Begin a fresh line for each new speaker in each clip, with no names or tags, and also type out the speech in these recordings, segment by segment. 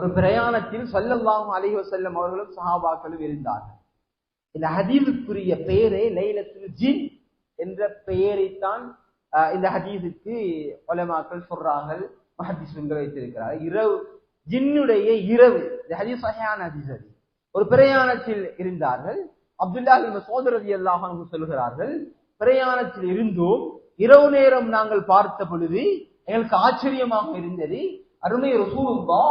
ஒரு பிரயாணத்தில் சொல்லல்லாம் அலைஹி செல்லும் அவர்களும் சஹாபாக்களும் இருந்தார்கள். இந்த ஹதீஸுக்குரிய பெயரே லைலத்துல் ஜின் என்ற பெயரைத்தான் இந்த ஹதீஸுக்கு ஒலமாக்கள் சொல்றார்கள் மஹதீஸ்கள் வைத்திருக்கிறார் இரவு ஜின்னுடைய இரவு இந்த ஹதீஸ் வகையான ஹதீஸ் அது. ஒரு பிரயாணத்தில் இருந்தார்கள். அப்துல்லா சோதரதி அல்லாஹ் சொல்கிறார்கள் பிரயாணத்தில் இருந்தோம். இரவு நேரம் நாங்கள் பார்த்த பொழுது எங்களுக்கு ஆச்சரியமாக இருந்தது. அருமை ரசூலுல்லா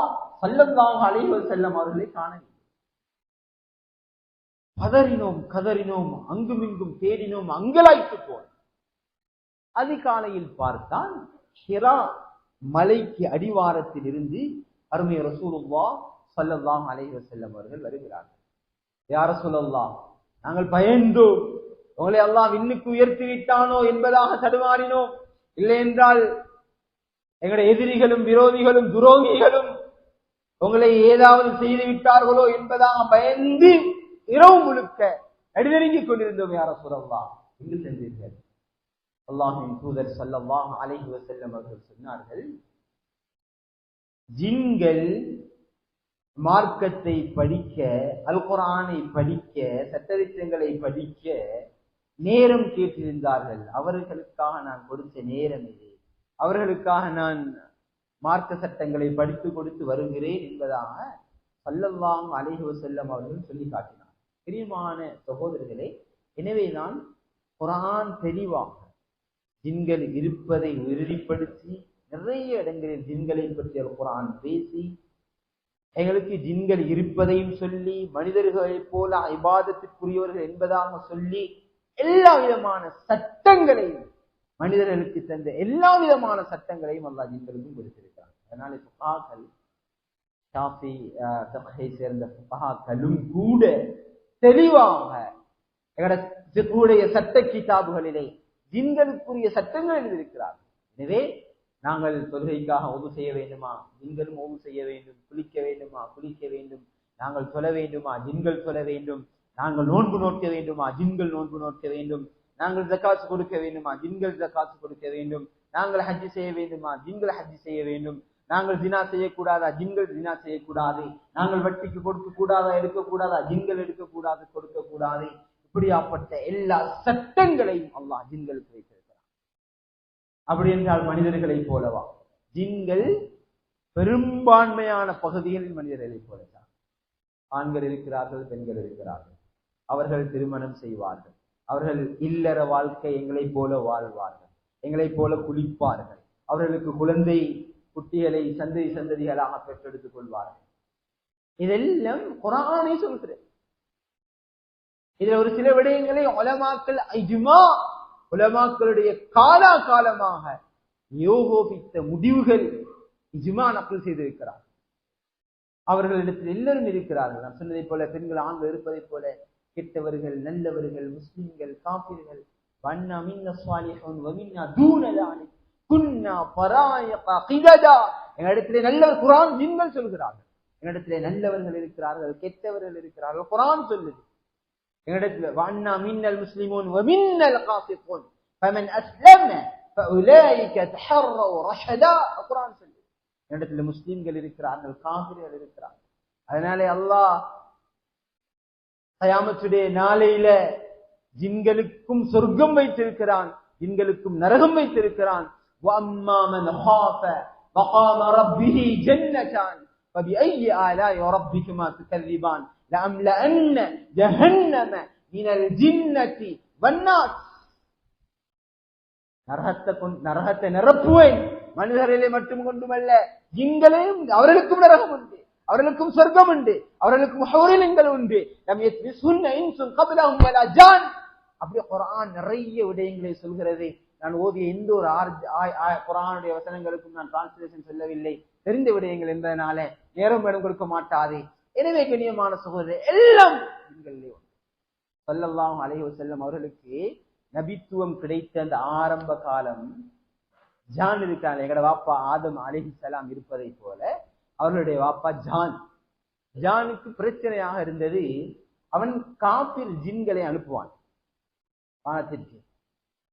சல்லல்லாஹு அலைவர் செல்லம் அவர்களை காணவில்லை. பதறினோம் கதறினோம் அங்குமிங்கும் தேடினோம் அங்கலாய்த்து போனோம். அதிகாலையில் பார்த்தான் ஹிரா மலைக்கு அடிவாரத்தில் இருந்து அருமை ரசூலுல்லா ஸல்லல்லாஹு அலைஹி செல்லம் அவர்கள் வருகிறார்கள். யார சொல்லலாம் நாங்கள் பயந்தோம். உங்களை அல்லாஹ் விண்ணுக்கு உயர்த்தி விட்டானோ என்பதாக தடுமாறினோம். இல்லை என்றால் எங்களுடைய எதிரிகளும் விரோதிகளும் துரோகிகளும் உங்களை ஏதாவது செய்து விட்டார்களோ என்பதாக பயந்து இரவு முழுக்க நடுநெருங்கிக் கொண்டிருந்தோம் யார சுரல்லா என்று சென்றீர்கள்? அல்லாஹின் தூதர் ஸல்லல்லாஹு அலைஹி வஸல்லம் அவர்கள் சொன்னார்கள் ஜின்கள் மார்க்கத்தை படிக்க அல்குரானை படிக்க சட்டதிட்டங்களை படிக்க நேரம் கேட்டிருந்தார்கள். அவர்களுக்காக நான் கொடுத்த நேரம் இது. அவர்களுக்காக நான் மார்க்க சட்டங்களை படித்து கொடுத்து வருகிறேன் என்பதாக சல்லல்லாஹு அலைஹு செல்லம் அவர்கள் சொல்லி காட்டினார். பிரியமான சகோதரர்களே எனவே நான் தெளிவாக ஜின்கள் இருப்பதை உறுதிப்படுத்தி நிறைய இடங்களில் ஜின்களை பற்றி குரான் பேசி எங்களுக்கு ஜின்கள் இருப்பதையும் சொல்லி மனிதர்களைப் போல இபாதத்திற்குரியவர்கள் என்பதாக சொல்லி எல்லா விதமான சட்டங்களையும் மனிதர்களுக்கு தந்த எல்லா விதமான சட்டங்களையும் அல்லாஹ் ஜின்களுக்கும் கொடுத்திருக்கிறார். அதனால புகாக்கள் ஷாஃபி அஹ், சேர்ந்த புகாக்களும் கூட தெளிவாக எங்களுடைய சட்ட கிதாபுகளிலே ஜின்களுக்குரிய சட்டங்கள் எழுதியிருக்கிறார் எனவே நாங்கள் தொழுகைக்காக ஒது செய்ய வேண்டுமா? ஜின்களும் ஒது செய்ய வேண்டும். குளிக்க வேண்டுமா? குளிக்க வேண்டும். நாங்கள் சொல்ல வேண்டுமா? ஜின்கள் சொல்ல வேண்டும். நாங்கள் நோன்பு நோக்க வேண்டுமா? ஜின்கள் நோன்பு நோக்க வேண்டும். நாங்கள் ஜக்காசு கொடுக்க வேண்டுமா? ஜின்கள் ஜக்காசு கொடுக்க வேண்டும். நாங்கள் ஹஜ்ஜி செய்ய வேண்டுமா? ஜின்கள் ஹஜ்ஜி செய்ய வேண்டும். நாங்கள் தினா செய்யக்கூடாதா? ஜின்கள் தினா செய்யக்கூடாது. நாங்கள் வட்டிக்கு கொடுக்க கூடாதா எடுக்கக்கூடாதா? ஜின்கள் எடுக்கக்கூடாது கொடுக்க கூடாது இப்படியாப்பட்ட எல்லா சட்டங்களையும் அல்லாஹ் ஜின்களுக்கு வைத்திருக்கிறார் அப்படி என்றால் மனிதர்களைப் போலவா? ஜின்கள் பெரும்பான்மையான பகுதிகளில் மனிதர்களைப் போலதான். ஆண்கள் இருக்கிறார்கள் பெண்கள் இருக்கிறார்கள். அவர்கள் திருமணம் செய்வார்கள். அவர்கள் இல்லற வாழ்க்கை எங்களைப் போல வாழ்வார்கள். எங்களைப் போல குளிப்பார்கள். அவர்களுக்கு குழந்தை குட்டிகளை சந்ததி சந்ததிகளாக பெற்றெடுத்துக் கொள்வார்கள். இதெல்லாம் குரானை சொல்கிறேன் இதுல ஒரு சில விடயங்களை உலமாக்கள் இஜ்மா உலமாக்களுடைய காலா காலமாக யோகோபித்த முடிவுகள் இஜ்மா நக்கல் செய்திருக்கிறார். அவர்களிடத்தில் எல்லாரும் இருக்கிறார்கள். நான் சொன்னதை போல பெண்கள் ஆண்கள் இருப்பதைப் போல கெட்டவர்கள் நல்லவர்கள் முஸ்லிம்கள் காப்பீர்கள் வண்ணா மின்ன சுவாலிஹுன் வமின்னா தூனலானி குன்னா பராயதா எங்களிடத்திலே நல்லவர் குரான் நீங்கள் சொல்கிறார்கள். எங்களிடத்திலே நல்லவர்கள் இருக்கிறார்கள் கெட்டவர்கள் இருக்கிறார்கள். குரான் சொல்லுது. எங்களிடத்தில் வான்னா மின்னல் முஸ்லிமோன் மின்னல் காசிபோன் குரான் சொல்லு என்னிடத்துல முஸ்லீம்கள் இருக்கிறார்கள் காவிரிகள் இருக்கிறார்கள். அதனாலே அல்லாஹ் கயாமத்துடைய நாளையில ஜின்களுக்கும் சொர்க்கம் வைத்திருக்கிறான் ஜின்களுக்கும் நரகம் வைத்திருக்கிறான். وَأَمَّا مَنْ خَافَ مَقَامَ رَبِّهِ جَنَّتَانِ فَبِأَيِّ آلَاءِ رَبِّكُمَا تُكَذِّبَانِ لَأَمْلَأَنَّ جَهَنَّمَ مِنَ الْجِنَّةِ وَالنَّاسِ நரகத்தை கொண்டு நரகத்தை நிரப்புவேன் மனிதர்களை மட்டும் கொண்டுமல்ல ஜின்களையும் அவர்களுக்கும் நரகம் உண்டு அவர்களுக்கும் சொர்க்கம் உண்டு அவர்களுக்கும் ஹௌரிலங்கள் உண்டு லம் யத்மிசுன்ன இன்சுன் கப்லஹும் வலா ஜான் அப்படி குர்ஆன் நிறைய விடயங்களை சொல்கிறது நான் ஓதிய எந்த ஒரு ஆர்- ஆய்- வசனங்களுக்கும் நான் டிரான்ஸ்லேஷன் சொல்லவில்லை. தெரிந்த விடயங்கள் என்பதனால நேரம் இடம் கொடுக்க மாட்டாது. எனவே கண்ணியமான சகோதரர் எல்லாம் பெண்களிலே சொல்லலாம் ஸல்லல்லாஹு அலைஹி அவர்களுக்கு நபித்துவம் கிடைத்த அந்த ஆரம்ப காலம் ஜான் இருக்காங்க எங்கட வாப்பா ஆதம் அலிஹிசலாம் இருப்பதை போல அவர்களுடைய வாப்பா ஜான். ஜானுக்கு பிரச்சனையாக இருந்தது அவன் காப்பில் ஜின்களை அனுப்புவான். வானத்திற்கு.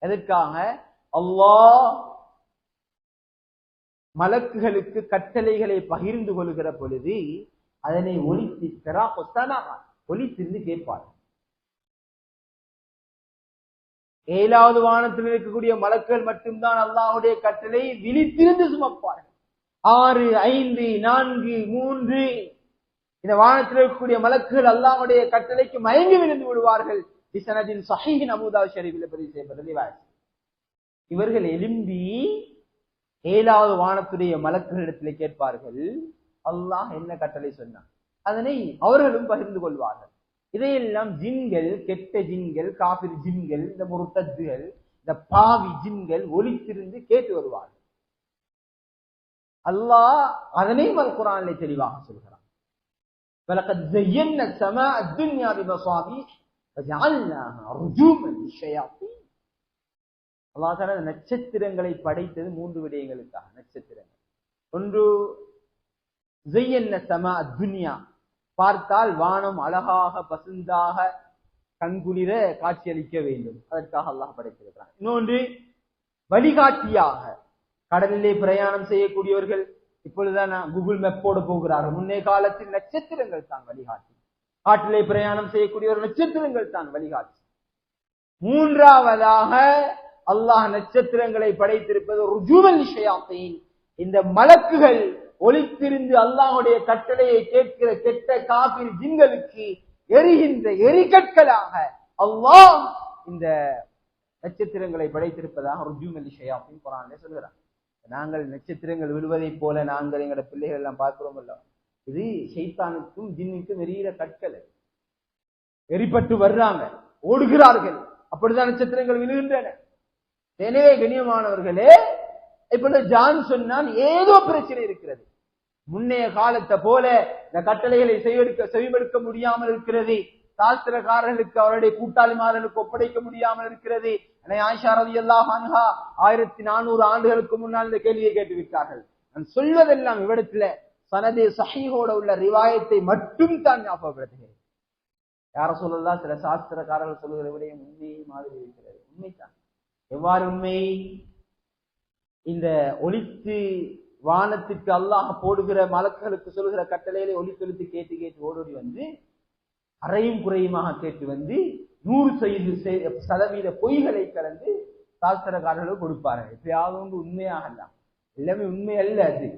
எதற்காக? அல்லாஹ் மலக்குகளுக்கு கட்டளைகளை பகிர்ந்து கொள்கிற பொழுது அதனை ஒலித்து பெறா கொத்தானா ஒலித்திருந்து கேட்பார். ஏழாவது வானத்தில் இருக்கக்கூடிய மலக்கள் மட்டும்தான் அல்லாஹுடைய கட்டளை விழித்திருந்து சுமப்பார்கள். ஆறு ஐந்து நான்கு மூன்று. இந்த வானத்தில் இருக்கக்கூடிய மலக்குகள் அல்லாஹுடைய கட்டளைக்கு மயங்கி விழுந்து விடுவார்கள். பிசனதின் சஹீஹின் அபூதா ஷரீஃபில் பதிவு செய்யப்பட்டது. வாசி. இவர்கள் எழும்பி ஏழாவது வானத்துடைய மலக்குகளிடத்தில் கேட்பார்கள் அல்லாஹ் என்ன கட்டளை சொன்னான்? அதனை அவர்களும் பகிர்ந்து கொள்வார்கள். இதையெல்லாம் ஜின்கள் கெட்ட ஜின்கள் காபிர் ஜின்கள் இந்த முருத்தத்துகள் இந்த பாவி ஜின்கள் ஒலித்திருந்து கேட்டு வருவார்கள். அல்லாஹ் அதனையும் அல் குரானிலே தெளிவாக சொல்கிறான். அல்லாஹால நட்சத்திரங்களை படைத்தது மூன்று விடயங்களுக்காக நட்சத்திரங்கள். ஒன்று சம துன்யா பார்த்தால் வானம் அழகாக பசுந்தாக கண்குளிர காட்சியளிக்க வேண்டும். அதற்காக அல்லாஹ் படைத்திருக்கிறான். இன்னொன்று வழிகாட்டியாக கடலிலே பிரயாணம் செய்யக்கூடியவர்கள் இப்பொழுதுதான் கூகுள் மேப்போடு போகிறார்கள். முன்னே காலத்தில் நட்சத்திரங்கள் தான் வழிகாட்டி. காட்டிலே பிரயாணம் செய்யக்கூடிய ஒரு நட்சத்திரங்கள் தான் வழிகாட்டு. மூன்றாவதாக அல்லாஹ் நட்சத்திரங்களை படைத்திருப்பது ருஜுவல் ஷயாத்தீன். இந்த மலக்குகள் ஒளித்திருந்து அல்லாஹுடைய கட்டளையை கேட்கிற கெட்ட காபிர் ஜிங்களுக்கு எரிகின்ற எரிகற்களாக அல்லாஹ் இந்த நட்சத்திரங்களை படைத்திருப்பதாக ருஜுவல் ஷயாத்தீன் குரான் சொல்கிறார். நாங்கள் நட்சத்திரங்கள் விழுவதைப் போல நாங்கள் எங்களோட பிள்ளைகள் எல்லாம் பார்க்கிறோம் அல்ல இது ஷைத்தானுக்கும் ஜின்னுக்கும் எரியிற கற்கள் எரிப்பட்டு வர்றாங்க. ஓடுகிறார்கள். அப்படிதான் நட்சத்திரங்கள் விழுகின்றன. எனவே கண்ணியமானவர்களே இப்ப ஜான் சொன்னான் ஏதோ பிரச்சனை இருக்கிறது. முன்னைய காலத்தை போல இந்த கட்டளைகளை செய்வெடுக்க செவிமடுக்க முடியாமல் இருக்கிறது. சாஸ்திரக்காரர்களுக்கு அவருடைய கூட்டாளிமார்களுக்கு ஒப்படைக்க முடியாமல் இருக்கிறது. எனவே ஆயிஷா ரதி ஆயிரத்தி நானூறு ஆண்டுகளுக்கு முன்னால் இந்த கேள்வியை கேட்டு விட்டார்கள் நான் சொல்வதெல்லாம் இவ்விடத்துல சனதி சஹீஹோட உள்ள ரிவாயத்தை மட்டும் தான் ஞாபகப்படுத்துகிறேன். யார சொல்லலாம்? சில சாஸ்திரக்காரர்கள் சொல்லுகிற விடயம் உண்மை மாதிரி இருக்கிறது. உண்மைதான். எவ்வாறு உண்மை? இந்த ஒளித்து வானத்திற்கு அல்லாஹ் போடுகிற மலக்குகளுக்கு சொல்லுகிற கட்டளையிலே ஒலித்தொலித்து கேட்டு கேட்டு ஓடோடி வந்து அறையும் குறையுமாக கேட்டு வந்து நூறு செய்து சதவீத பொய்களை கலந்து சாஸ்திரக்காரர்களுக்கு கொடுப்பார்கள். எப்பயாவது ஒன்று உண்மையாக அல்ல எல்லாமே உண்மை அல்ல அது.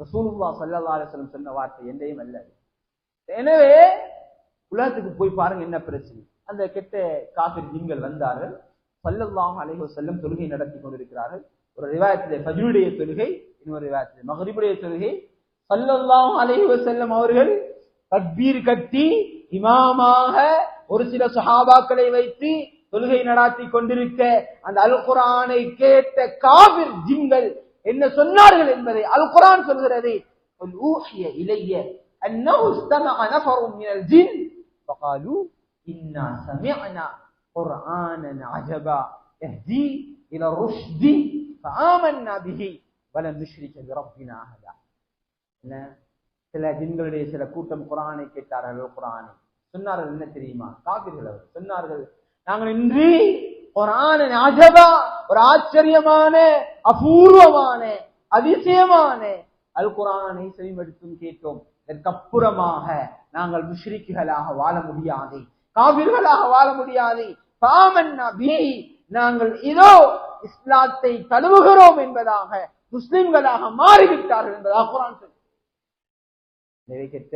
ரசூலுல்லா சல்லா அலிஸ்லம் சொன்ன வார்த்தை எந்தையும் அல்ல எனவே உலகத்துக்கு போய் பாருங்க என்ன பிரச்சனை? அந்த கெட்ட காபிர் ஜின்கள் வந்தார்கள். சல்லல்லாஹ் அலைஹோ செல்லும் தொழுகை நடத்தி கொண்டிருக்கிறார்கள். ஒரு ரிவாயத்திலே பஜ்ருடைய தொழுகை இன்னொரு ரிவாயத்திலே மகரிபுடைய தொழுகை. சல்லல்லாஹ் அலைஹோ செல்லும் அவர்கள் தக்பீர் கட்டி இமாமாக ஒரு சில சஹாபாக்களை வைத்து தொழுகை நடாத்தி கொண்டிருக்க அந்த அல் குரானை கேட்ட காவிர் ஜிங்கள் என்ன சொன்னார்கள் என்பதை அல் குரான் சொல்கிறது ஊஹிய இலைய أنه استمع نفر من الجن فقالوا إنا سمعنا قرآنا عجبا يهدي إلى الرشد فآمنا به ولن نشرك بربنا أحدا சில ஜின்களுடைய சில கூட்டம் குரானை கேட்டார்கள் குரானை சொன்னார்கள் என்ன தெரியுமா காபிர்கள் அவர் சொன்னார்கள் நாங்கள் இன்று குரான அஜபா ஒரு ஆச்சரியமான அபூர்வமான அதிசயமான அல் குரானை செவிமடுத்தும் கேட்டோம். இதற்கப்புறமாக நாங்கள் முஷ்ரிக்குகளாக வாழ முடியாது. காவிர்களாக வாழ முடியாது. பாமன்னா நாங்கள் இதோ இஸ்லாத்தை தழுவுகிறோம் என்பதாக முஸ்லிம்களாக மாறிவிட்டார்கள் என்பதாக குரான் சொல்லி நிறைய கெட்ட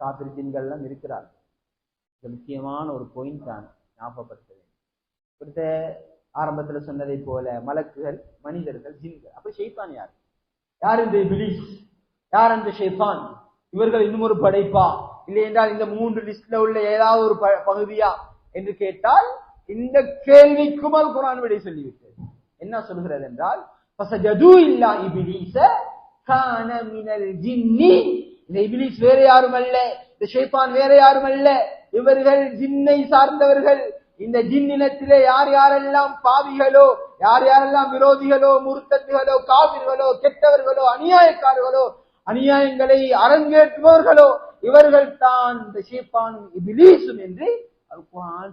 காபிர் ஜின்கள்லாம் இருக்கிறார்கள். இது முக்கியமான ஒரு பாயிண்ட் தான் ஞாபகப்படுத்த வேண்டும் ஆரம்பத்துல சொன்னதை போல மலக்குகள் மனிதர்கள் ஜின்கள். அப்ப ஷெய்தான் யார்? யார் இந்த பிலிஸ் யார் அந்த ஷெய்தான் இவர்கள் இன்னும் ஒரு படைப்பா? இல்லை என்றால் இந்த மூன்று லிஸ்ட்ல உள்ள ஏதாவது ஒரு பகுதியா? என்று கேட்டால் இந்த கேள்விக்கும் அது குரான் விடை சொல்லிவிட்டது. என்ன சொல்கிறது என்றால் ஃபசஜது இல்லா இபிலீஸ கான மினல் ஜின்னி. இந்த இபிலிஸ் வேற யாரும் அல்ல. இந்த ஷேப்பான் வேற யாரும் அல்ல. இவர்கள் ஜின்னை சார்ந்தவர்கள். இந்த ஜின்னினத்திலே யார் யாரெல்லாம் பாவிகளோ யார் யாரெல்லாம் விரோதிகளோ முருத்தத்துகளோ காவிர்களோ கெட்டவர்களோ அநியாயக்காரர்களோ அநியாயங்களை அரங்கேற்றுபவர்களோ இவர்கள் தான் இந்த ஷேப்பானும் இபிலீசும் என்று அல்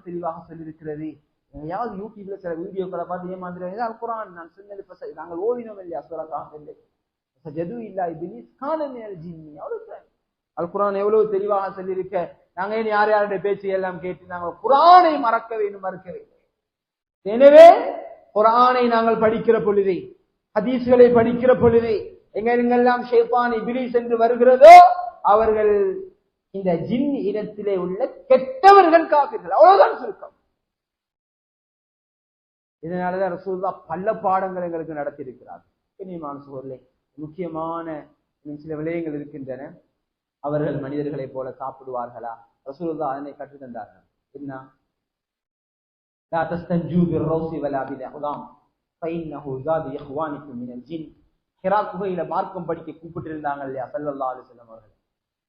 தெளிவாக சொல்லியிருக்கிறது. எங்கேயாவது யூடியூப்ல சில வீடியோக்களை பார்த்து ஏமாந்துருவாங்க அல் குரான் நான் சொன்னது நாங்கள் ஓதினோம் இல்லையா சுரக்காக இல்லை சஜது இல்லா இபிலிஸ் ஜின்னி. அல் எவ்வளவு தெளிவாக சொல்லியிருக்க நாங்க ஏன் யார் யாருடைய பேச்சு எல்லாம் கேட்டு நாங்கள் குரானை மறக்க வேண்டும் மறக்க வேண்டும். எனவே குரானை நாங்கள் படிக்கிற பொழுது ஹதீஸ்களை படிக்கிற பொழுது எங்க எங்கெல்லாம் ஷேப்பான் இபிலிஸ் என்று வருகிறதோ அவர்கள் இந்த ஜின் இனத்திலே உள்ள கெட்டவர்கள் காப்பீர்கள் அவ்வளவுதான் சுருக்கம். இதனாலதான் ரசூல்லா பல பாடங்கள் எங்களுக்கு நடத்தியிருக்கிறார் கண்ணியமான முக்கியமான சில விளையங்கள் இருக்கின்றன. அவர்கள் மனிதர்களைப் போல சாப்பிடுவார்களா? ரசூலுல்லா அதனை கற்றுத் தந்தார்கள். என்ன? மார்க்கம் படிக்க கூப்பிட்டு இருந்தாங்க இல்லையா? சல்லா அலுவலம் அவர்கள்.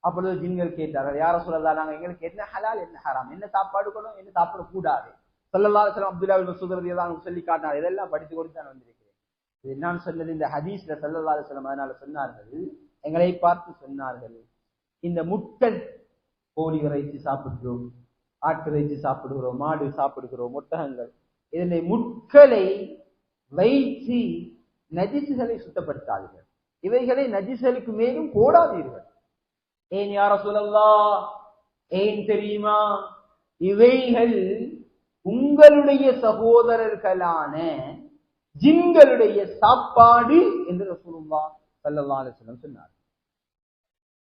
அப்பொழுது ஜின்கள் கேட்டார்கள் யார சொல்லலா நாங்க எங்களுக்கு என்ன ஹலால் என்ன ஹராம்? என்ன சாப்பாடு கொள்ளும் என்ன சாப்பிட கூடாது? சல்லா அலுவலம் அப்துல்லா மசூதரதியதான் சொல்லி காட்டினார் இதெல்லாம் படித்து கொண்டு நான் வந்திருக்கிறேன். இது என்னன்னு சொன்னது இந்த ஹதீஸ்ல சல்லா அலுவலம் அதனால சொன்னார்கள் எங்களை பார்த்து சொன்னார்கள். இந்த முட்டை கோழி இறைச்சி சாப்பிடுகிறோம் ஆட்டு இறைச்சி சாப்பிடுகிறோம் மாடு சாப்பிடுகிறோம் ஒட்டகங்கள். இதனை முட்களை வைத்து நஜிசுகளை சுத்தப்படுத்தாதீர்கள். இவைகளை நஜிசுகளுக்கு மேலும் போடாதீர்கள். ஏன் யார சொல்லல்லா ஏன் தெரியுமா? இவைகள் உங்களுடைய சகோதரர்களான ஜிங்களுடைய சாப்பாடு என்று ரசூலுல்லா ஸல்லல்லாஹு சொன்னார்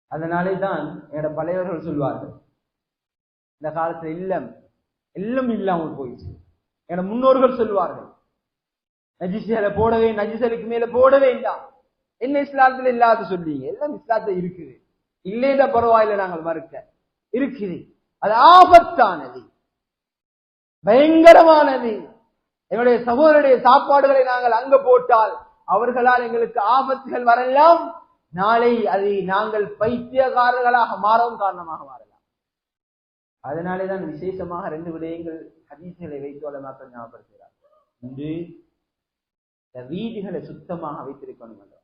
அதனாலே தான் என்னோட பழையவர்கள் சொல்வார்கள். இந்த காலத்துல இல்லம் எல்லாம் இல்லாமல் போயிடுச்சு. என்னோட முன்னோர்கள் சொல்வார்கள். நஜிசேல போடவே நஜிசலுக்கு மேல போட வேண்டாம் என்ன இஸ்லாத்துல இல்லாத சொல்றீங்க? எல்லாம் இஸ்லாத்துல இருக்குது. இல்லைன்னா பரவாயில்ல நாங்கள் மறுக்க. இருக்குது. அது ஆபத்தானது. பயங்கரமானது. எங்களுடைய சகோதரருடைய சாப்பாடுகளை நாங்கள் அங்க போட்டால் அவர்களால் எங்களுக்கு ஆபத்துகள் வரலாம். நாளை அதை நாங்கள் பைத்தியக்காரர்களாக மாறவும் காரணமாக மாறலாம். அதனாலே தான் விசேஷமாக ரெண்டு விடயங்கள் ஹதீசுகளை வைத்து மக்கள் ஞாபகப்படுத்துகிறார் இன்று இந்த வீடுகளை சுத்தமாக வைத்திருக்கணும் எங்களோட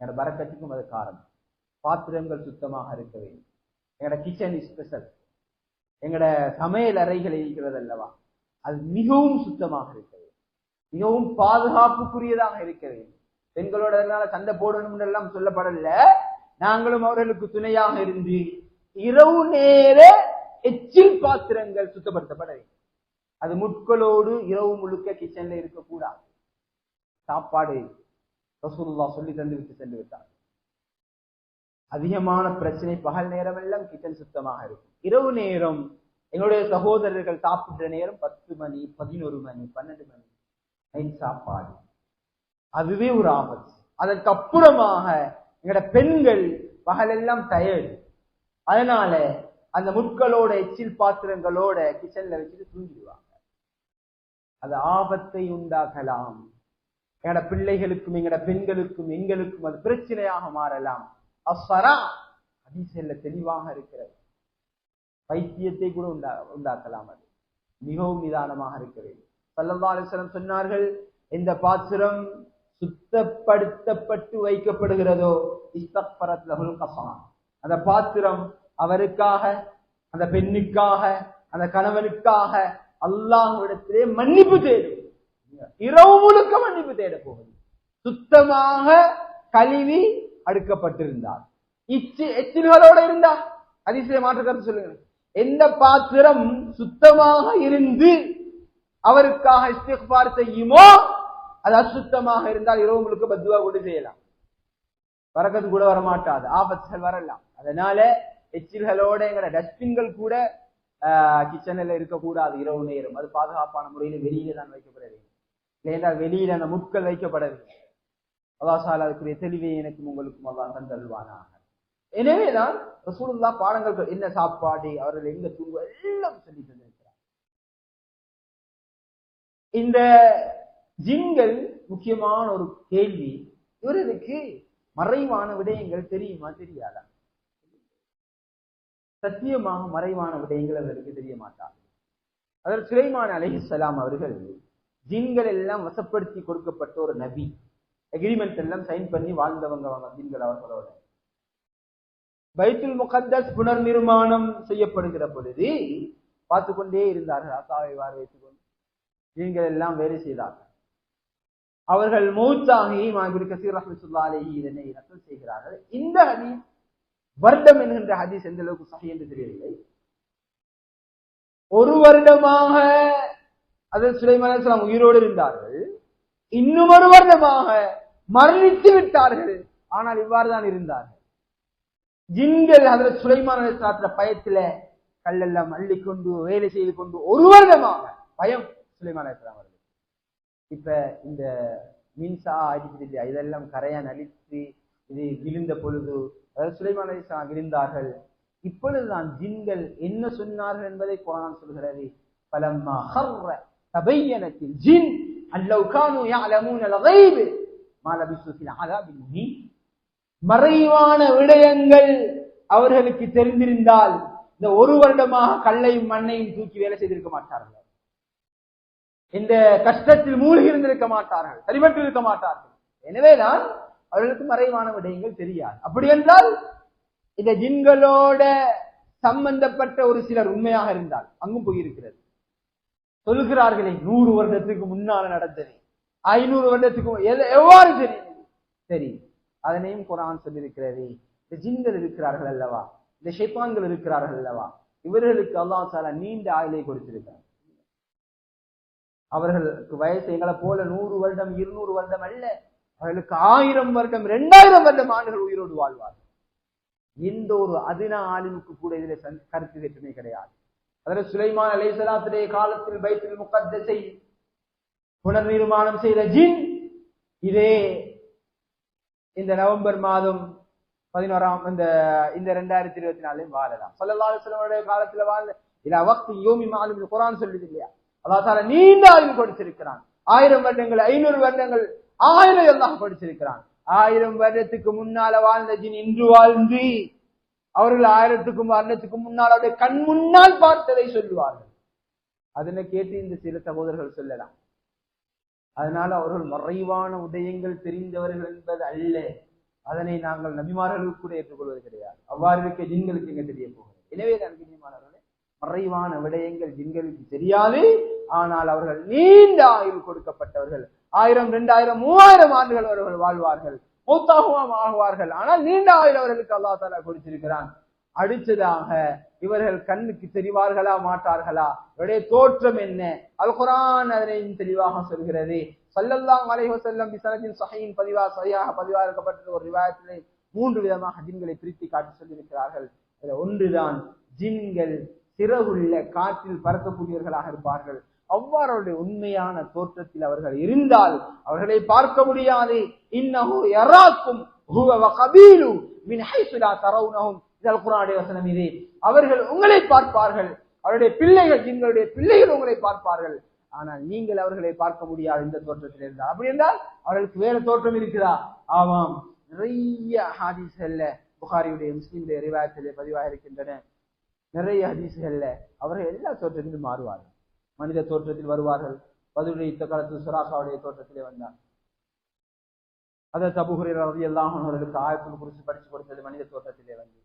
என்னோட பறக்கத்துக்கும் அது காரணம். பாத்திரங்கள் சுத்தமாக இருக்க வேண்டும். எங்களோட கிச்சன் ஸ்பெஷல் எங்களோட சமையல் அறைகள் இருக்கிறது அல்லவா? அது மிகவும் சுத்தமாக இருக்க வேண்டும். மிகவும் பாதுகாப்புக்குரியதாக இருக்க வேண்டும். பெண்களோட அதனால சண்டை போடணும் எல்லாம் சொல்லப்படல. நாங்களும் அவர்களுக்கு துணையாக இருந்து இரவு நேர எச்சில் பாத்திரங்கள் சுத்தப்படுத்தப்பட வேண்டும். அது முட்களோடு இரவு முழுக்க கிச்சன்ல இருக்கக்கூடாது. சாப்பாடு ரசூல்லா சொல்லி தந்து விட்டு சென்று விட்டார் அதிகமான பிரச்சனை பகல் நேரம் எல்லாம் கிச்சன் சுத்தமாக இருக்கும். இரவு நேரம் எங்களுடைய சகோதரர்கள் சாப்பிட்ட நேரம் பத்து மணி பதினோரு மணி பன்னெண்டு மணி. நைட் சாப்பாடு. அதுவே ஒரு ஆபத்து. அதற்கு அப்புறமாக எங்களோட பெண்கள் பகலெல்லாம் டயர்டு அதனால அந்த முட்களோட எச்சில் பாத்திரங்களோட கிச்சன்ல வச்சுட்டு தூங்கிடுவாங்க. அது ஆபத்தை உண்டாக்கலாம். எங்களோட பிள்ளைகளுக்கும் எங்களோட பெண்களுக்கும் எங்களுக்கும் அது பிரச்சனையாக மாறலாம். அஸ்வரா அதிசல்ல தெளிவாக இருக்கிறது. பைத்தியத்தை கூட உண்டா உண்டாக்கலாம் அது. மிகவும் நிதானமாக இருக்க வேண்டும். சல்லல்லா அலிஸ்லம் சொன்னார்கள் இந்த பாத்திரம் சுத்தப்படுத்தப்பட்டு வைக்கப்படுகிறதோ இஸ்தப்பரத் கசான் அந்த பாத்திரம் அவருக்காக அந்த பெண்ணுக்காக அந்த கணவனுக்காக அல்லாஹ்விடத்திலே மன்னிப்பு தேடும். இரவு முழுக்க மன்னிப்பு தேட போகுது சுத்தமாக கழுவி அடுக்கப்பட்டிருந்தார். இச்சு எச்சில்களோட இருந்தா? அதிசய மாற்று சொல்லுங்க எந்த பாத்திரம் சுத்தமாக இருந்து அவருக்காக இஸ்திக்பார் செய்யுமோ அது அசுத்தமாக இருந்தால் இரவு முழுக்க பத்துவா கூட செய்யலாம். வரக்கத்து கூட வரமாட்டாது. ஆபத்துகள் வரலாம். அதனால எச்சில்களோட எங்கட டஸ்ட்பின்கள் கூட கிச்சனில் இருக்கக்கூடாது இரவு நேரம். அது பாதுகாப்பான முறையில் வெளியில தான் வைக்கப்பட வேண்டும். இல்லைன்னா வெளியில அந்த முட்கள் வைக்கப்படவில்லை. வேண்டும் அதுக்குரிய தெளிவை எனக்கும் உங்களுக்கும் அல்லாஹ் தந்தல்வானாக எனவேதான் ரசூலுல்லா பாடங்கள் என்ன சாப்பாடு அவர்கள் எங்க தூங்குவ எல்லாம் சொல்லி தந்திருக்கிறார். இந்த ஜின்கள் முக்கியமான ஒரு கேள்வி. இவருக்கு மறைவான விடயங்கள் தெரியுமா தெரியாதா? சத்தியமாக மறைவான விடயங்கள் அவருக்கு தெரிய மாட்டார் அதற்கு சுலைமான் அலிஹலாம் அவர்கள் ஜின்கள் எல்லாம் வசப்படுத்தி கொடுக்கப்பட்ட ஒரு நபி. அக்ரிமெண்ட் எல்லாம் சைன் பண்ணி வாழ்ந்தவங்க அவங்க ஜின்கள் அவர்களோட. பைத்துல் முகத்தஸ் புனர் நிர்மாணம் செய்யப்படுகிற பொழுது பார்த்து கொண்டே இருந்தார்கள் அசாவை வார வைத்துக் கொண்டு ஜீன்கள் எல்லாம் வேலை செய்தார்கள். அவர்கள் மௌத்தாகி மாபிரி கசீர் ரஹமத்துல்லா அலஹி இதனை ரத்தம் செய்கிறார்கள். இந்த ஹதீஸ் வருடம் என்கின்ற ஹதீஸ் எந்த அளவுக்கு சஹி என்று தெரியவில்லை. ஒரு வருடமாக அதில் சுலைமான் அலைஹிஸ்ஸலாம் உயிரோடு இருந்தார்கள். இன்னும் ஒரு வருடமாக மரணித்து விட்டார்கள். ஆனால் இவ்வாறு தான் இருந்தார்கள். ஜின்கள் அதில் சுலைமான் அலைஹிஸ்ஸலாத்துல பயத்துல கல்லெல்லாம் அள்ளிக்கொண்டு வேலை செய்து கொண்டு ஒரு வருடமாக பயம் சுலைமான் அலைஹிஸ்ஸலாம் அவர்கள் இப்ப இந்த மின்சா அடிக்கிறது இதெல்லாம் கரையான் அழித்து இது விழுந்த பொழுது அதாவது சுலைமான் அலிஸ்லாம் விழுந்தார்கள். இப்பொழுதுதான் ஜின்கள் என்ன சொன்னார்கள் என்பதை குரான் சொல்கிறது. பலம்மா ஹர்ர தபையனத்தில் ஜின் அல்லவு கானு யாலமூன் அலகைவு மாலபிசுஃபில் மறைவான விடயங்கள் அவர்களுக்கு தெரிந்திருந்தால் இந்த ஒரு வருடமாக கல்லையும் மண்ணையும் தூக்கி வேலை செய்திருக்க மாட்டார்கள். இந்த கஷ்டத்தில் மூழ்கி இருந்திருக்க மாட்டார்கள் சரிபட்டு இருக்க மாட்டார்கள். எனவேதான் அவர்களுக்கு மறைவான விடயங்கள் தெரியாது. அப்படி என்றால் இந்த ஜின்களோட சம்பந்தப்பட்ட ஒரு சிலர் உண்மையாக இருந்தால் அங்கும் போயிருக்கிறது. சொல்கிறார்களே நூறு வருடத்துக்கு முன்னால நடந்தது. ஐநூறு வருடத்துக்கு எது- எவ்வாறு தெரியும் சரி அதனையும் குரான் சொல்லியிருக்கிறது. இந்த ஜின்கள் இருக்கிறார்கள் அல்லவா? இந்த ஷெப்பான்கள் இருக்கிறார்கள் அல்லவா? இவர்களுக்கு அல்லாஹ் தாலா நீண்ட ஆயுளை கொடுத்திருக்கிறார் அவர்களுக்கு வயசு எங்களை போல நூறு வருடம் இருநூறு வருடம் அல்ல. அவர்களுக்கு ஆயிரம் வருடம் இரண்டாயிரம் வருடம் ஆண்டுகள் உயிரோடு வாழ்வார்கள். எந்த ஒரு அதின ஆலிமுக்கு கூட இதில் கருத்து வேற்றுமை கிடையாது. அதில் சுலைமான் அலைசலாத்துடைய காலத்தில் பைத்துல் முகத்தஸை புனர் நிர்மாணம் செய்த ஜின் இதே இந்த நவம்பர் மாதம் பதினோராம் இந்த இந்த ரெண்டாயிரத்தி இருபத்தி நாலையும் வாழலாம். சொல்லல்லா அலுவலமுடைய காலத்துல வாழ இல்ல வக்து யோமி மாலும் குரான் சொல்லுது இல்லையா? அல்லாஹால நீண்ட ஆயுள் கொடுத்திருக்கிறான். ஆயிரம் வருடங்கள் ஐநூறு வருடங்கள் ஆயிரம் எல்லாம் கொடுத்திருக்கிறான். ஆயிரம் வருடத்துக்கு முன்னால வாழ்ந்த ஜின் இன்று வாழ்ந்து அவர்கள் ஆயிரத்துக்கும் வருடத்துக்கும் முன்னால் அவருடைய கண் முன்னால் பார்த்ததை சொல்லுவார்கள். அதனை கேட்டு இந்த சில சகோதரர்கள் சொல்லலாம். அதனால அவர்கள் மறைவான உதயங்கள் தெரிந்தவர்கள் என்பது அல்ல. அதனை நாங்கள் நபிமார்களுக்கு கூட ஏற்றுக்கொள்வது கிடையாது. அவ்வாறு இருக்க ஜின்களுக்கு எங்க தெரிய போகிறது? எனவே தான் மறைவான விடயங்கள் ஜின்களுக்கு தெரியாது. ஆனால் அவர்கள் நீண்ட ஆயுள் கொடுக்கப்பட்டவர்கள். ஆயிரம் ரெண்டாயிரம் மூவாயிரம் ஆண்டுகள் அவர்கள் வாழ்வார்கள். மூத்தாகவும் ஆகுவார்கள். ஆனால் நீண்ட ஆயுள் அவர்களுக்கு அல்லா தாலா கொடுத்திருக்கிறான். அடுத்ததாக இவர்கள் கண்ணுக்கு தெரிவார்களா மாட்டார்களா? இவருடைய தோற்றம் என்ன? அல் குரான் அதனையும் தெளிவாக சொல்கிறது. சல்லல்லாம் அலைஹோ செல்லம் பிசனத்தின் சகையின் பதிவா சரியாக பதிவாக இருக்கப்பட்ட ஒரு விவாதத்திலே மூன்று விதமாக ஜின்களை பிரித்து காட்டி சொல்லியிருக்கிறார்கள். அதுல ஒன்றுதான் ஜின்கள் சிறகுள்ள காற்றில் பறக்கக்கூடியவர்களாக இருப்பார்கள். அவ்வாறு உண்மையான தோற்றத்தில் அவர்கள் இருந்தால் அவர்களை பார்க்க முடியாது. இன்னஹு யராக்கும் வசனம் அவர்கள் உங்களை பார்ப்பார்கள். அவருடைய பிள்ளைகள் எங்களுடைய பிள்ளைகள் உங்களை பார்ப்பார்கள். ஆனால் நீங்கள் அவர்களை பார்க்க முடியாது இந்த தோற்றத்தில் இருந்தால். அப்படி என்றால் அவர்களுக்கு வேற தோற்றம் இருக்கிறா ஆமாம். நிறைய ஹாதிஸ்கள்ல புகாரியுடைய முஸ்லிமுடைய ரிவாயத்திலே பதிவாக இருக்கின்றன. நிறைய ஹதீஸ்கள்ல அவர்கள் எல்லா தோற்றத்திலும் மாறுவார்கள். மனித தோற்றத்தில் வருவார்கள். பதிலுடைய யுத்த காலத்தில் சுராசாவுடைய தோற்றத்திலே வந்தார். அதை தபுகுரை ரவி எல்லாம் அவர்களுக்கு ஆயத்தில் குறித்து படிச்சு கொடுத்தது மனித தோற்றத்திலே வந்து.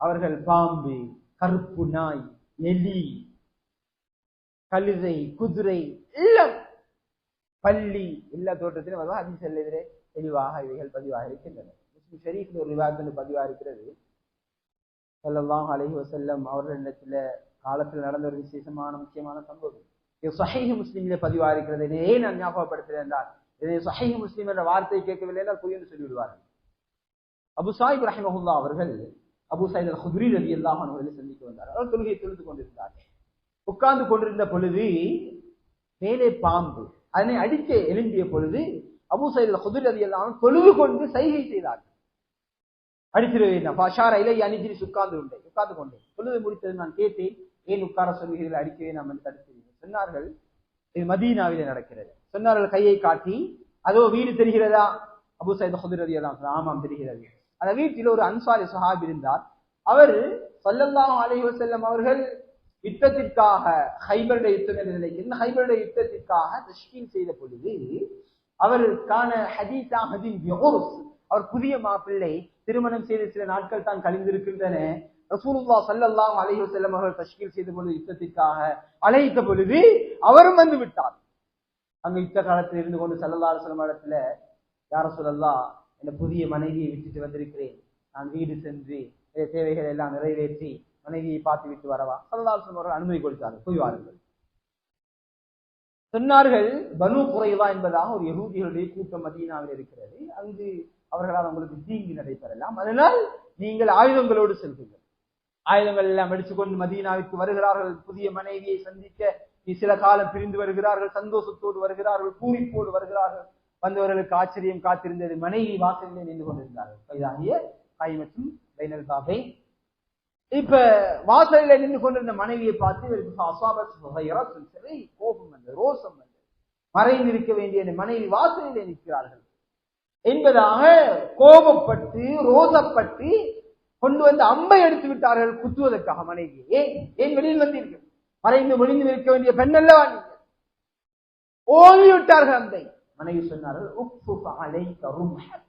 அவர்கள் பாம்பு கருப்பு நாய் எலி கழுதை குதிரை எல்லாம் பள்ளி எல்லா தோற்றத்திலும் வருவா அதிசல்ல எதிரே தெளிவாக இவைகள் பதிவாக இருக்கின்றன முஸ்லிம் ஷெரீஃபில் ஒரு விவாதத்தில் பதிவாக இருக்கிறது ஸல்லல்லாஹு அலஹி வசல்லம் அவர்களிடத்துல காலத்தில் நடந்த ஒரு விசேஷமான முக்கியமான சம்பவம். இது சஹீஹ் முஸ்லீம்ல பதிவா இருக்கிறது இதை ஏன் நான் ஞாபகப்படுத்துகிறேன் என்றால் இதை சஹீஹ் முஸ்லீம் என்ற வார்த்தையை கேட்கவில்லை என்றால் பொய் என்று சொல்லிவிடுவார்கள். அபு சாஹிப் ரஹிமஹுல்லா அவர்கள் அபு சாயித் அல் ஹுத்ரி ரவி அல்லாஹ் அவர்களை சந்திக்க வந்தார். அவர் தொழுகை தொழுது கொண்டிருந்தார் உட்கார்ந்து கொண்டிருந்த பொழுது மேலே பாம்பு அதனை அடிக்க எழும்பிய பொழுது அபு சைத் அல் ஹுத்ரி ரவி அல்லாஹ் தொழுது கொண்டு சைகை செய்தார் அடிச்சிருவேன் பாஷார இலை அணிஜிரி உட்கார்ந்து கொண்டேன் உட்கார்ந்து கொண்டேன் சொல்லுதை முடித்தது நான் கேட்டேன் ஏன் உட்கார சொல்கிறீர்கள் அடிக்கவே நாம் தடுக்கிறீர்கள். சொன்னார்கள் இது மதீனாவிலே நடக்கிறது. சொன்னார்கள் கையை காட்டி அதோ வீடு தெரிகிறதா? அபு சைத் ஹுதுரதி ஆமாம் தெரிகிறது. அந்த வீட்டில் ஒரு அன்சாரி சஹாப் இருந்தார். அவர் சொல்லல்லாம் அலைஹி வஸல்லம் அவர்கள் யுத்தத்திற்காக ஹைபருடைய யுத்தம் என்ற நிலைக்கு இந்த ஹைபருடைய யுத்தத்திற்காக தஷ்கீல் செய்த பொழுது அவருக்கான ஹதீசா ஹதீன் அவர் புதிய மாப்பிள்ளை திருமணம் செய்த சில நாட்கள் தான் கழிந்திருக்கின்றன. ரசூலுல்லா ஸல்லல்லாஹு அலைஹி செல்லம் அவர்கள் தஷ்கீல் செய்த பொழுது யுத்தத்திற்காக அழைத்த பொழுது அவரும் வந்து விட்டார். அங்கு யுத்த காலத்தில் இருந்து கொண்டு சல்லல்லா அலைஹி இடத்துல யார சொல்லல்லா இந்த புதிய மனைவியை விட்டுட்டு வந்திருக்கிறேன். நான் வீடு சென்று தேவைகளை எல்லாம் நிறைவேற்றி மனைவியை பார்த்து விட்டு வரவா? சல்லல்லாஹு அலைஹி அவர்கள் அனுமதி கொடுத்தார்கள். போய் வாருங்கள் சொன்னார்கள் பனு குறைவா என்பதாக ஒரு யகூதிகளுடைய கூட்டம் மதீனாவில் இருக்கிறது. அங்கு அவர்களால் உங்களுக்கு தீங்கு நடைபெறலாம். அதனால் நீங்கள் ஆயுதங்களோடு செல்வீர்கள். ஆயுதங்கள் எல்லாம் எடுத்துக்கொண்டு மதீனாவிற்கு வருகிறார்கள். புதிய மனைவியை சந்திக்க சில காலம் பிரிந்து வருகிறார்கள். சந்தோஷத்தோடு வருகிறார்கள். பூரிப்போடு வருகிறார்கள். வந்தவர்களுக்கு ஆச்சரியம் காத்திருந்தது. மனைவி வாசலிலே நின்று கொண்டிருந்தார்கள். கைதாகிய கை மற்றும் பைனல் பாபை. இப்ப வாசலில் நின்று கொண்டிருந்த மனைவியை பார்த்து இவருக்கு அசாபத் கோபம் வந்தது ரோசம் வந்தது. மறைந்து இருக்க வேண்டிய மனைவி வாசலில் நிற்கிறார்கள். என்பதாக கோபப்பட்டு ரோசப்பட்டு கொண்டு வந்து அம்பை எடுத்து விட்டார்கள் குத்துவதற்காக மனைவியே. ஏன் ஏன் வெளியில் வந்தீர்கள்? மறைந்து ஒளிந்து நிற்க வேண்டிய பெண் அல்லவா நீங்கள்? ஓதி விட்டார்கள் அம்பை. மனைவி சொன்னார்கள் உப்பு அலைக்க ரும்ஹக்க.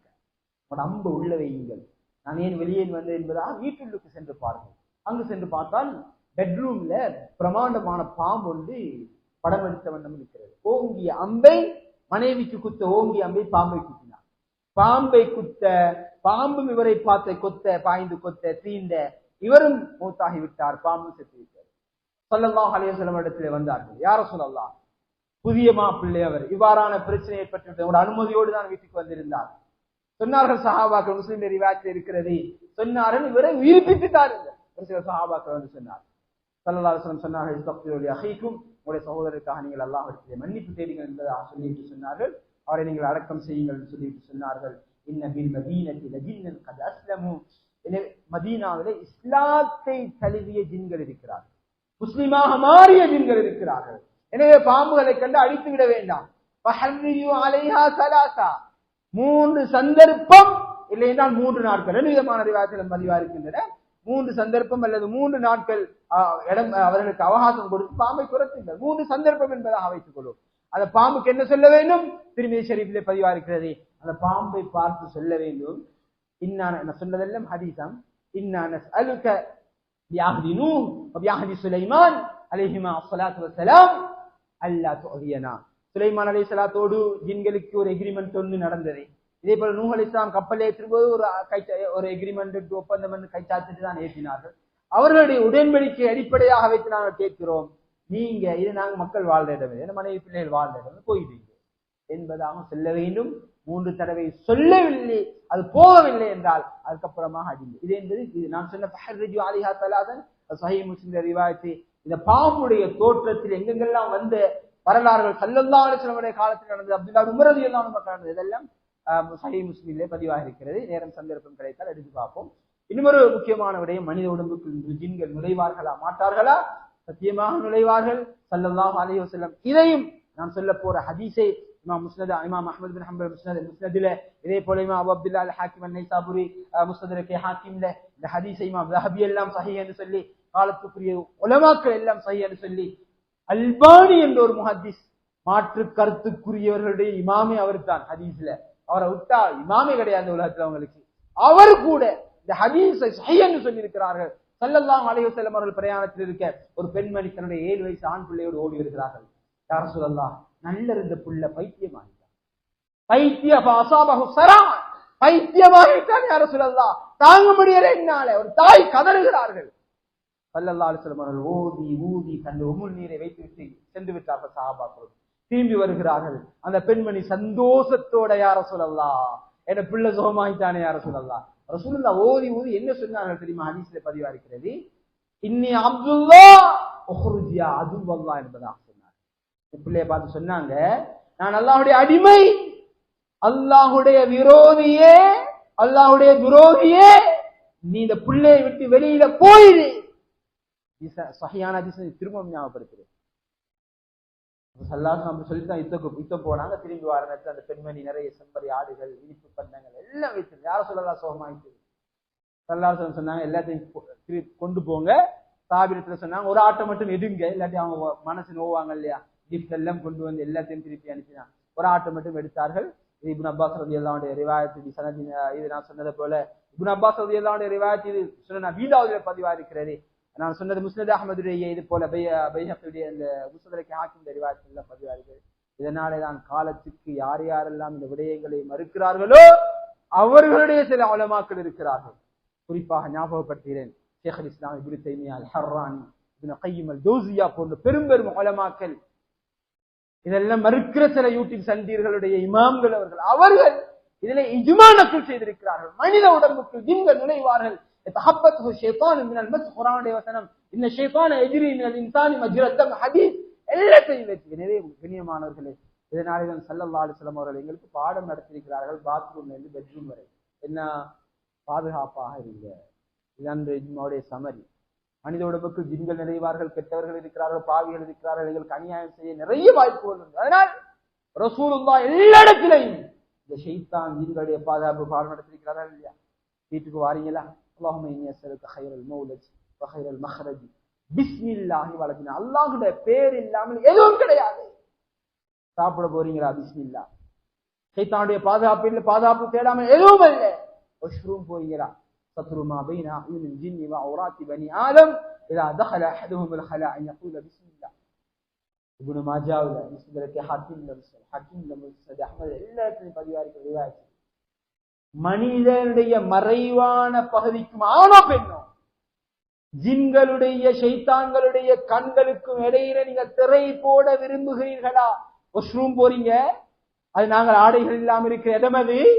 அம்பு உள்ள வையுங்கள். நான் ஏன் வெளியே வந்தேன் என்பதாக வீட்டுள்ளுக்கு சென்று பாருங்கள். அங்கு சென்று பார்த்தால் பெட்ரூம்ல பிரமாண்டமான பாம்பு ஒன்று படம் எடுத்த வண்ணம் இருக்கிறது. ஓங்கிய அம்பை மனைவிக்கு குத்த ஓங்கிய அம்பை பாம்பை குத்தினார் பாம்பை குத்த பாம்பும் இவரை பார்த்த கொத்த பாய்ந்து கொத்த தீண்ட இவரும் மூத்தாகி விட்டார் பாம்பு செத்து விட்டார். சொல்லலாம் அலையம் இடத்துல வந்தார்கள். யார சொல்லலாம் புதிய மாப்பிள்ளை அவர். இவ்வாறான பிரச்சனை ஏற்பட்டு ஒரு அனுமதியோடு தான் வீட்டுக்கு வந்திருந்தார். சொன்னார்கள் சஹாபாக்கள் முஸ்லிம் ரிவாயத்தில் இருக்கிறது சொன்னார்கள் இவரை உயிர்ப்பித்துட்டார் ஒரு சில சஹாபாக்கள் வந்து சொன்னார் சல்லல்லாஹு சொன்னார்கள் இஸ்தக்ஃபிரு உங்களுடைய சகோதரருக்காக நீங்கள் அல்லாஹ் மன்னிப்பு தேடுங்கள் என்பதாக சொல்லிட்டு சொன்னார்கள். அவரை நீங்கள் அடக்கம் செய்யுங்கள் என்று சொல்லிட்டு சொன்னார்கள். இன்ன மதீனத்தில் மதீனத்தி லஜின்னன் அஸ்லமு. எனவே மதீனாவிலே இஸ்லாத்தை தழுவிய ஜின்கள் இருக்கிறார்கள். முஸ்லிமாக மாறிய ஜின்கள் இருக்கிறார்கள். எனவே பாம்புகளை கண்டு அழித்து விட வேண்டாம். மூன்று சந்தர்ப்பம் இல்லை என்றால் மூன்று நாட்கள். ரெண்டு விதமான அறிவாயத்திலும் பதிவா இருக்கின்றன மூன்று சந்தர்ப்பம் அல்லது மூன்று நாட்கள் இடம் அவர்களுக்கு அவகாசம் கொடுத்து பாம்பை துரத்துங்கள். மூன்று சந்தர்ப்பம் என்பதாக வைத்துக் கொள்வோம். அந்த பாம்புக்கு என்ன சொல்ல வேண்டும்? திருமதி ஷரீஃபிலே பதிவா இருக்கிறது அந்த பாம்பை பார்த்து சொல்ல வேண்டும். இன்னான சொன்னதெல்லாம் ஹதீசம் இன்னான அலுக்க சுலைமான் அலைஹிமா அஸ்லாத்து வசலாம் அல்லா துஅதியனா சுலைமான் அலைஹிஸ்ஸலாத்தோடு ஜின்களுக்கு ஒரு எக்ரிமெண்ட் ஒன்று நடந்தது. இதே போல நூஹ் இஸ்லாம் கப்பல் ஏற்றும்போது ஒரு கை ஒரு எக்ரிமெண்ட் ஒப்பந்தம் என்று கைச்சாத்திட்டு தான் ஏற்றினார்கள். அவர்களுடைய உடன்படிக்கை அடிப்படையாக வைத்து நாங்கள் கேட்கிறோம். நீங்க இது நாங்க மக்கள் வாழ்ற இடம். இது மனைவி பிள்ளைகள் வாழ்ற இடம்? போயிடுங்க என்பதாக சொல்ல வேண்டும். மூன்று தடவை சொல்லவில்லை. அது போகவில்லை என்றால் அதுக்கப்புறமாக அடிங்க இது என்பது இது நான் சொன்ன ஃபஹர்ரிஜு அலிஹா தலாதன் சஹி முஸ்லிம் ரிவாயத்து. இந்த பாம்புடைய தோற்றத்தில் எங்கெங்கெல்லாம் வந்த வரலாறுகள் சல்லல்லாஹு காலத்தில் நடந்தது அப்துல்லா உமர் நடந்தது இதெல்லாம் ஆஹ், சஹி முஸ்லிமிலே பதிவாக இருக்கிறது. நேரம் சந்தர்ப்பம் கிடைத்தால் எடுத்து பார்ப்போம். இன்னொரு முக்கியமான விடயம் மனித உடம்புக்கு ஜின்கள் நுழைவார்களா மாட்டார்களா? சத்தியமாக நுழைவார்கள். சல்லல்லாஹ் அலைஹி செல்லம் இதையும் நான் சொல்ல போற ஹதீஸை இமாம் முஸ்னத் இமாம் அஹமது பின் ஹம்பல் முஸ்னத் முஸ்னதில இதே போல இமாம் அபு அப்துல்லா அல் ஹாக்கிம் அன் நைசாபுரி முஸ்னதுரக்கே ஹாக்கிம்ல இந்த ஹதீஸை இமாம் ரஹபி எல்லாம் சஹி என்று சொல்லி காலத்துக்குரிய உலமாக்கள் எல்லாம் சஹி என்று சொல்லி அல்பானி என்ற ஒரு முஹத்திஸ் மாற்று கருத்துக்குரியவர்களுடைய இமாமே அவர் தான் ஹதீஸ்ல. அவரை விட்டா இமாமே கிடையாது உலகத்துல அவங்களுக்கு. அவர் கூட இந்த ஹதீஸை சஹி என்று சொல்லி இருக்கிறார்கள் அலைய செல்லும் அவர்கள் பிரயாணத்தில் இருக்க ஒரு பெண்மணி தன்னுடைய ஏழு வயசு ஆண் பிள்ளையோடு ஓடி வருகிறார்கள். யார் சொல்லலாம் நல்ல இருந்த புள்ள பைத்தியமாகிட்டார் பைத்திய அசாபகு சரா! பைத்தியமாகிட்டான் யார சொல்லலாம் தாங்க முடியல என்னால. ஒரு தாய் கதறுகிறார்கள். சல்லல்லா அலிஸ்லம் அவர்கள் ஓதி ஊதி தன் உமுள் நீரை வைத்து விட்டு சென்று விட்டார்கள் சாபாக்கள் திரும்பி வருகிறார்கள். அந்த பெண்மணி சந்தோஷத்தோட யார சொல்லலாம் என்ன பிள்ளை சுகமாயிட்டானே யார சொல்லலாம் ரசூலுல்லா ஓதி ஊதி என்ன சொன்னார்கள் தெரியுமா? ஹதீஸ்ல பதிவா இருக்கிறது இன்னி அப்துல்லா உஹ்ருஜியா அதுவல்லா என்பதாக சொன்னார் என் பிள்ளைய பார்த்து சொன்னாங்க நான் அல்லாஹுடைய அடிமை அல்லாஹ்வுடைய விரோதியே அல்லாஹுடைய விரோதியே நீ இந்த பிள்ளையை விட்டு வெளியில போயிடு சகையான சஹியான திரும்ப ஞாபகப்படுத்துறேன் சல்லாசம் அப்படி சொல்லித்தான் யுத்தம் யுத்தம் போனாங்க திரும்பி வர நேரத்தில் அந்த பெண்மணி நிறைய செம்பரி ஆடுகள் இனிப்பு பண்டங்கள் எல்லாம் வைத்தது யாரும் சொல்லலாம் சோகமாயிட்டு சல்லாசம் சொன்னாங்க எல்லாத்தையும் கொ- கொண்டு போங்க. சாபிரத்துல சொன்னாங்க ஒரு ஆட்டை மட்டும் எடுங்க. இல்லாட்டி அவங்க மனசு நோவாங்க இல்லையா? கிஃப்ட் எல்லாம் கொண்டு வந்து எல்லாத்தையும் திருப்பி அனுப்பினாங்க. ஒரு ஆட்டை மட்டும் எடுத்தார்கள். இது இப்னு அப்பாஸ் ரதி அல்லாவுடைய ரிவாயத்து இது சனதின் இது நான் சொன்னதை போல இபுன் அப்பாஸ் ரதி அல்லாவுடைய ரிவாயத்து இது சொன்ன வீடாவது பதிவா இருக்கிறது நான் சொன்னது முஸ்னத் அஹமதுடைய இது போல பை பைஹத்துடைய இந்த முஸ்னதரைக்கு ஹாக்கிம் ரிவாயத்து இதனாலே தான் காலத்துக்கு யார் யாரெல்லாம் இந்த விடயங்களை மறுக்கிறார்களோ அவர்களுடைய சில உலமாக்கள் இருக்கிறார்கள். குறிப்பாக ஞாபகப்படுத்துகிறேன். ஷேக் அல் இஸ்லாம் இபுல் தைமியா அல் ஹர்ரானி இப்னு கையம் அல் ஜோசியா போன்ற பெரும் பெரும் உலமாக்கள். இதெல்லாம் மறுக்கிற சில யூடியூப் சந்தீர்களுடைய இமாம்கள் அவர்கள் அவர்கள் இதில் இஜ்மா நக்கல் செய்திருக்கிறார்கள். மனித உடம்புக்கு ஜின்கள் நுழைவார்கள். يتخبطه الشيطان من المس குர்ஆனுடைய வசனம் இன்ன ஷைத்தான எஜ்ரி من الانسان مجرى الدم ஹதீஸ் எல்லாத்தையும் வச்சு எனவே கண்ணியமானவர்களே இதனாலே தான் சல்லல்லாஹு அலைஹி வஸல்லம் அவர்கள் எங்களுக்கு பாடம் நடத்தியிருக்கிறார்கள் பாத்ரூம்ல இருந்து பெட்ரூம் வரை என்ன பாதுகாப்பாக இருங்க இதுதான் இந்த இஜ்மாவுடைய சமரி மனித உடம்புக்கு ஜின்கள் நிறைவார்கள் கெட்டவர்கள் இருக்கிறார்கள் பாவிகள் இருக்கிறார்கள் எங்களுக்கு அநியாயம் செய்ய நிறைய வாய்ப்புகள் உண்டு அதனால் ரசூலுல்லா எல்லா இடத்திலையும் இந்த ஷைத்தான் ஜின்களுடைய பாதுகாப்பு பாடம் நடத்திருக்கிறார்கள் இல்லையா வீட்டுக்கு வாரீங்களா اللهم إني أسألك خير المولد وخير المخرج. بسم الله ولدنا الله ده بير اللام எதுவும் கிடையாது சாப்பிட போறீங்களா بسم الله சைத்தானுடைய பாதுகாப்பு இல்லை பாதுகாப்பு தேடாம எதுவும் இல்லை وشروم بوينغرا سترو ما بين أعين الجن وعورات بني آدم إذا دخل أحدهم الخلاء أن يقول بسم الله ابن ما جاء ولا بسم الله كحاتم لمسل حاتم لمسل أحمد إلا تنبأ ديارك الرواية மனிதனுடைய மறைவான பகுதிக்கும் ஆணோ பெண்ணோ ஜின்களுடைய சைத்தான்களுடைய கண்களுக்கும் இடையில நீங்க திரை போட விரும்புகிறீர்களா? வாஷ்ரூம் போறீங்க. அது நாங்கள் ஆடைகள் இல்லாம இருக்கிற இடமது அது.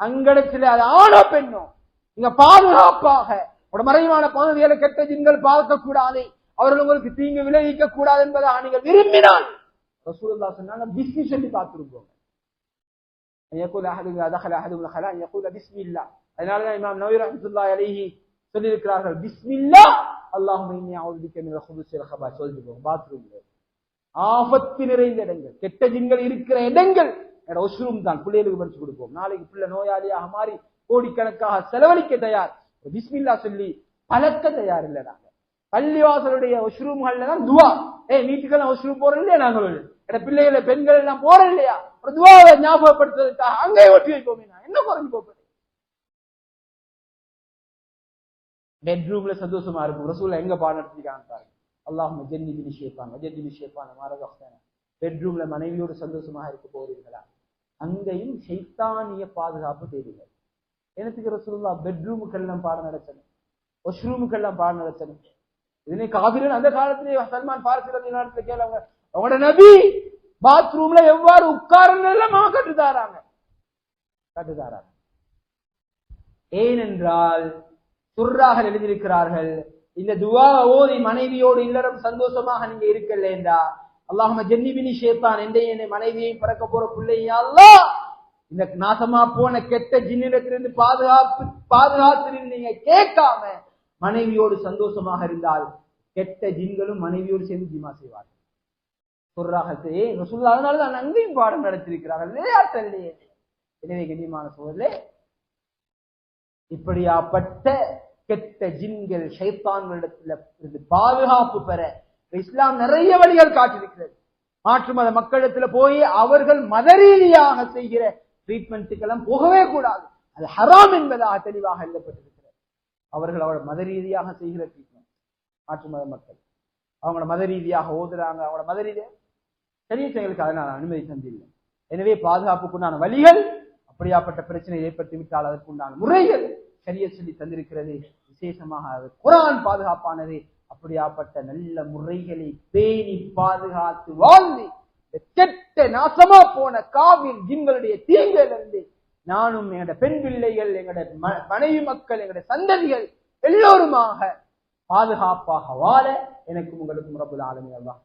அங்கடத்துல அது ஆணோ பெண்ணோ. நீங்க பாதுகாப்பாக மறைவான பகுதிகளை கெட்ட ஜின்கள் பார்க்க கூடாது அவர்கள் உங்களுக்கு தீங்கு விளைவிக்க கூடாது என்பதை நீங்கள் விரும்பினால் ரசூலுல்லா சொன்னாங்க பிஸ்மி சொல்லி பார்த்துருப்போம் يقول احد اذا دخل احدهم الخلاء ان يقول بسم الله அதனாலதான் இமாம் நவீர் ரஹ்மத்துல்லாஹி அலைஹி சொல்லியிருக்கிறார்கள் பிஸ்மில்லா அல்லாஹும்ம இன்னி அஊது பிக்க மினல் ஹுபுஸி வல் ஹபாஸ் சொல்லிட்டு போங்க பாத்ரூம்ல ஆபத்து நிறைந்த இடங்கள் கெட்ட ஜின்கள் இருக்கிற இடங்கள் என்னோட ஒஷ்ரூம் தான் பிள்ளைகளுக்கு படிச்சு கொடுப்போம் நாளைக்கு பிள்ளை நோயாளியாக மாறி கோடிக்கணக்காக செலவழிக்க தயார் பிஸ்மில்லா சொல்லி பழக்க தயார் இல்லை நாங்க பள்ளிவாசலுடைய ஒஷ்ரூம்கள்ல தான் துவா ஏ வீட்டுக்கெல்லாம் ஒஷ்ரூம் போறோம் இல்லையா நாங்கள் எட பிள்ளைகளை பெண்கள் எல்லாம் போறோம் இல்லையா ஒரு துவாவை ஞாபகப்படுத்துறதுக்காக அங்கே ஒட்டி வைப்போமே நான். என்ன குறைஞ்சு போப்பது பெட்ரூம்ல சந்தோஷமா இருக்கும். ரசூல எங்க பாடம் நடத்திருக்காங்க பாருங்க. அல்லாஹும் ஜென்னி பினி ஷேப்பான் ஜென்னி ஷேப்பான் மாரதோஸ்தான பெட்ரூம்ல மனைவியோடு சந்தோஷமாக இருக்க போறீங்களா அங்கேயும் சைத்தானிய பாதுகாப்பு தேவைகள். எனக்கு ரசூல்லா பெட்ரூமுக்கெல்லாம் பாடம் நடத்தணும். வாஷ்ரூமுக்கெல்லாம் பாடம் நடத்தணும். இதனை காதிரன் அந்த காலத்திலே சல்மான் பாரசி நேரத்தில் கேளுங்க அவங்களோட நபி பாத்ரூம்ல எவ்வாறு உட்காரணும் கட்டுதாராங்க? கட்டுதாராங்க. ஏனென்றால் துர்ராக எழுதியிருக்கிறார்கள் இந்த துவா ஓதி மனைவியோடு இல்லறம் சந்தோஷமாக நீங்க இருக்கலேண்டா அல்லாஹம ஜென்னிபினி ஷேத்தான் எந்த என்னை மனைவியையும் பிறக்க போற பிள்ளையா இந்த நாசமா போன கெட்ட ஜின்னிடத்திலிருந்து பாதுகாப்பு பாதுகாத்து நீங்க கேட்காம மனைவியோடு சந்தோஷமாக இருந்தால் கெட்ட ஜின்களும் மனைவியோடு சேர்ந்து ஜிமா செய்வார்கள். சொல்றாகத்தே ரசூல்லா அதனால தான் அங்கேயும் பாடம் நடத்திருக்கிறார்கள் விளையாட்டல்லையே எனவே கண்ணியமான சோழர்களே இப்படியாப்பட்ட கெட்ட ஜின்கள் ஷைத்தான்களிடத்துல இருந்து பாதுகாப்பு பெற இஸ்லாம் நிறைய வழிகள் காட்டியிருக்கிறது. மாற்று மத மக்களிடத்துல போய் அவர்கள் மத ரீதியாக செய்கிற ட்ரீட்மெண்ட்டுக்கெல்லாம் போகவே கூடாது. அது ஹராம் என்பதாக தெளிவாக எழுதப்பட்டிருக்கிறது. அவர்கள் அவள் மத ரீதியாக செய்கிற ட்ரீட்மெண்ட் மாற்று மத மக்கள். அவங்களோட மத ரீதியாக ஓதுறாங்க. அவங்களோட மத ரீதியாக சரிய செயலுக்கு அதனால் அனுமதி தந்தில்லை. எனவே பாதுகாப்புக்குண்டான வழிகள் அப்படியாப்பட்ட பிரச்சனை ஏற்பட்டு விட்டால் அதற்குண்டான முறைகள் சரிய சொல்லி தந்திருக்கிறது. விசேஷமாக அது குரான் பாதுகாப்பானது. அப்படியாப்பட்ட நல்ல முறைகளை பேணி பாதுகாத்து வாழ்ந்து கெட்ட நாசமா போன காவில் ஜின்களுடைய தீங்கிலிருந்து நானும் எங்களோட பெண் பிள்ளைகள் எங்களோட மனைவி மக்கள் எங்களுடைய சந்ததிகள் எல்லோருமாக பாதுகாப்பாக வாழ எனக்கும் உங்களுக்கும் ரபுல் ஆளுமையாக அல்லாஹ்